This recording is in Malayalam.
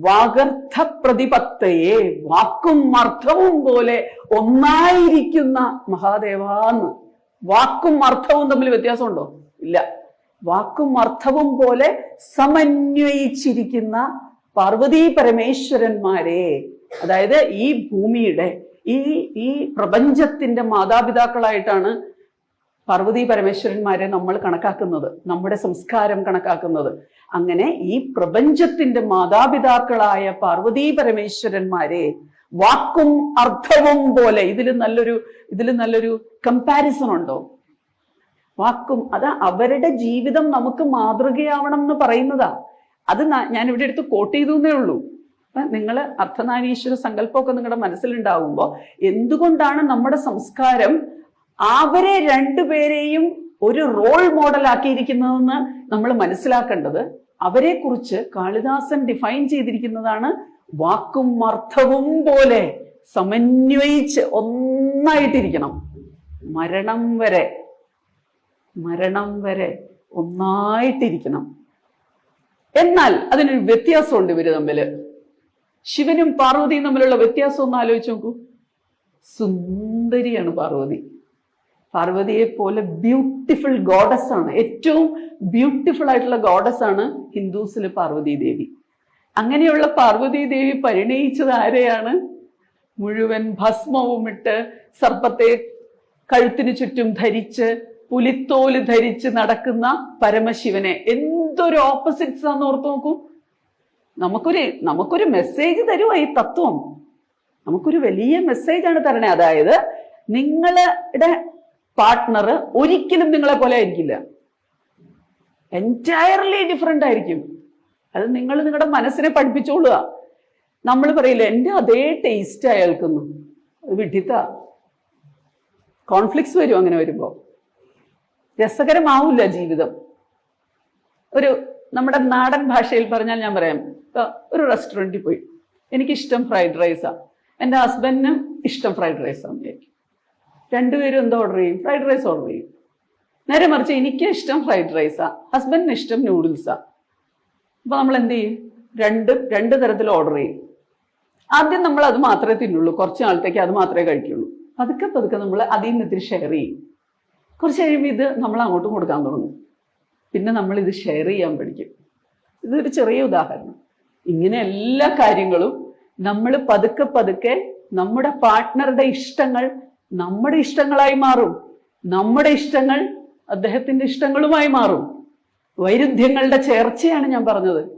വാഗർത്ഥ പ്രതിപത്തയെ വാക്കും അർത്ഥവും പോലെ ഒന്നായിരിക്കുന്ന മഹാദേവാന്ന്. വാക്കും അർത്ഥവും തമ്മിൽ വ്യത്യാസമുണ്ടോ? ഇല്ല. വാക്കും അർത്ഥവും പോലെ സമന്വയിച്ചിരിക്കുന്ന പാർവതി പരമേശ്വരന്മാരെ അതായത് ഈ ഭൂമിയുടെ ഈ ഈ പ്രപഞ്ചത്തിന്റെ മാതാപിതാക്കളായിട്ടാണ് പാർവതി പരമേശ്വരന്മാരെ നമ്മൾ കണക്കാക്കുന്നത് നമ്മുടെ സംസ്കാരം കണക്കാക്കുന്നത്. അങ്ങനെ ഈ പ്രപഞ്ചത്തിന്റെ മാതാപിതാക്കളായ പാർവതി പരമേശ്വരന്മാരെ വാക്കും അർത്ഥവും പോലെ ഇതിൽ നല്ലൊരു ഇതിൽ നല്ലൊരു കമ്പാരിസൺ ഉണ്ടോ? വാക്കും അത് അവരുടെ ജീവിതം നമുക്ക് മാതൃകയാവണം എന്ന് പറയുന്നതാ. അത് ഞാൻ ഇവിടെ എടുത്ത് കോട്ട് ചെയ്തു എന്നേ ഉള്ളൂ. നിങ്ങൾ അർത്ഥനാരീശ്വര സങ്കല്പമൊക്കെ നിങ്ങളുടെ മനസ്സിലുണ്ടാവുമ്പോൾ എന്തുകൊണ്ടാണ് നമ്മുടെ സംസ്കാരം അവരെ രണ്ടുപേരെയും ഒരു റോൾ മോഡൽ ആക്കിയിരിക്കുന്നതെന്ന് നമ്മൾ മനസ്സിലാക്കേണ്ടത് അവരെ കുറിച്ച് കാളിദാസൻ ഡിഫൈൻ ചെയ്തിരിക്കുന്നതാണ് വാക്കും അർത്ഥവും പോലെ സമന്വയിച്ച് ഒന്നായിട്ടിരിക്കണം. മരണം വരെ മരണം വരെ ഒന്നായിട്ടിരിക്കണം. എന്നാൽ അതിനൊരു വ്യത്യാസമുണ്ട് ഇവർ തമ്മിൽ. ശിവനും പാർവതിയും തമ്മിലുള്ള വ്യത്യാസം ഒന്ന് ആലോചിച്ച് നോക്കൂ. സുന്ദരിയാണ് പാർവതി. പാർവതിയെ പോലെ ബ്യൂട്ടിഫുൾ ഗോഡസ് ആണ്. ഏറ്റവും ബ്യൂട്ടിഫുൾ ആയിട്ടുള്ള ഗോഡസ് ആണ് ഹിന്ദുസിലെ പാർവതി ദേവി അങ്ങനെയുള്ള പാർവതി ദേവി പരിണയിച്ചത് ആരെയാണ്? മുഴുവൻ ഭസ്മവും ഇട്ട് സർപ്പത്തെ കഴുത്തിന് ചുറ്റും ധരിച്ച് പുലിത്തോൽ ധരിച്ച് നടക്കുന്ന പരമശിവനെ. എന്തൊരു ഓപ്പോസിറ്റ്സ് ആണെന്ന് ഓർത്ത് നോക്കൂ. നമുക്കൊരു നമുക്കൊരു മെസ്സേജ് തരുവാ ഈ തത്വം. നമുക്കൊരു വലിയ മെസ്സേജ് ആണ് തരണേ. അതായത് നിങ്ങളുടെ പാർട്ട്ണർ ഒരിക്കലും നിങ്ങളെ പോലെ ആയിരിക്കില്ല. എന്റയർലി ഡിഫറെന്റ് ആയിരിക്കും. അത് നിങ്ങൾ നിങ്ങളുടെ മനസ്സിനെ പഠിപ്പിച്ചോളുക. നമ്മൾ പറയില്ല എന്റെ അതേ ടേസ്റ്റ് അയാൾക്കൊന്നു അത് വിഡിത്ത കോൺഫ്ലിക്ട്സ് വരും അങ്ങനെ വരുമ്പോൾ രസകരമാവില്ല ജീവിതം. ഒരു നമ്മുടെ നാടൻ ഭാഷയിൽ പറഞ്ഞാൽ ഞാൻ പറയാം ഒരു റെസ്റ്റോറന്റിൽ പോയി. എനിക്കിഷ്ടം ഫ്രൈഡ് റൈസാണ് എന്റെ ഹസ്ബൻഡിനും ഇഷ്ടം ഫ്രൈഡ് റൈസാണ് വിചാരിക്കും. രണ്ടുപേരും എന്താ ഓർഡർ ചെയ്യും. ഫ്രൈഡ് റൈസ് ഓർഡർ ചെയ്യും. നേരെ മറിച്ച് എനിക്ക് ഇഷ്ടം ഫ്രൈഡ് റൈസാ ഹസ്ബൻഡിന് ഇഷ്ടം നൂഡിൽസാ അപ്പൊ നമ്മൾ എന്ത് ചെയ്യും? രണ്ട് രണ്ട് തരത്തിൽ ഓർഡർ ചെയ്യും. ആദ്യം നമ്മൾ അത് മാത്രമേ തിന്നുള്ളൂ. കുറച്ച് നാളത്തേക്ക് അത് മാത്രമേ കഴിക്കുള്ളൂ. പതുക്കെ പതുക്കെ നമ്മൾ അതിൽ നിന്ന് ഇത്തിരി ഷെയർ ചെയ്യും. കുറച്ച് കഴിയുമ്പോൾ ഇത് നമ്മൾ അങ്ങോട്ടും കൊടുക്കാൻ തുടങ്ങും. പിന്നെ നമ്മൾ ഇത് ഷെയർ ചെയ്യാൻ പഠിക്കും. ഇതൊരു ചെറിയ ഉദാഹരണം. ഇങ്ങനെ എല്ലാ കാര്യങ്ങളും നമ്മൾ പതുക്കെ പതുക്കെ നമ്മുടെ പാർട്ട്ണറുടെ ഇഷ്ടങ്ങൾ നമ്മുടെ ഇഷ്ടങ്ങളായി മാറും. നമ്മുടെ ഇഷ്ടങ്ങൾ അദ്ദേഹത്തിന്റെ ഇഷ്ടങ്ങളുമായി മാറും. വൈരുദ്ധ്യങ്ങളുടെ ചേർച്ചയാണ് ഞാൻ പറഞ്ഞത്.